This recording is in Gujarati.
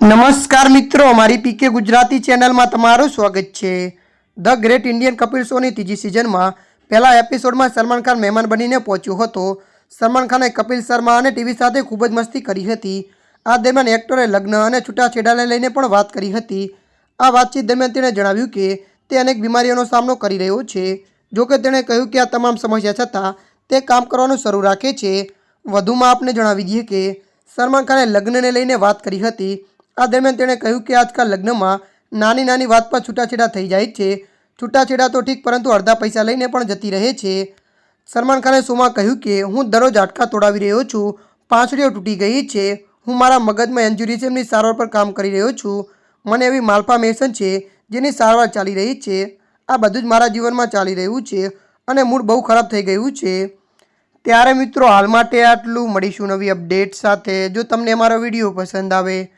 નમસ્કાર મિત્રો, અમારી પીકે ગુજરાતી ચેનલમાં તમારું સ્વાગત છે. ધ ગ્રેટ ઇન્ડિયન કપિલ શોની ત્રીજી સિઝનમાં પહેલા એપિસોડમાં સલમાન ખાન મહેમાન બનીને પહોંચ્યો હતો. સલમાન ખાને કપિલ શર્મા અને ટીવી સાથે ખૂબ જ મસ્તી કરી હતી. આ દરમિયાન એક્ટરે લગ્ન અને છૂટાછેડાને લઈને પણ વાત કરી હતી. આ વાતચીત દરમિયાન તેણે જણાવ્યું કે તે અનેક બીમારીઓનો સામનો કરી રહ્યો છે. જોકે તેણે કહ્યું કે આ તમામ સમસ્યા છતાં તે કામ કરવાનું શરૂ રાખે છે. વધુમાં આપને જણાવી દઈએ કે સલમાન ખાને લગ્નને લઈને વાત કરી હતી. આ દરમિયાન તેણે કહ્યું કે આજકાલ લગ્નમાં નાની નાની વાત પર છૂટાછેડા થઈ જાય છે. છૂટાછેડા તો ઠીક, પરંતુ અડધા પૈસા લઈને પણ જતી રહે છે. સલમાન ખાને શોમાં કહ્યું કે, હું દરરોજ આટકા તોડાવી રહ્યો છું. પાંસળીઓ તૂટી ગઈ છે. હું મારા મગજમાં એન્જ્યુરિઝમની સારવાર પર કામ કરી રહ્યો છું. મને એવી માલ્ફામેશન છે, જેની સારવાર ચાલી રહી છે. આ બધું જ મારા જીવનમાં ચાલી રહ્યું છે અને મૂડ બહુ ખરાબ થઈ ગયું છે. ત્યારે મિત્રો, હાલ માટે આટલું. મળીશું નવી અપડેટ સાથે. જો તમને અમારો વીડિયો પસંદ આવે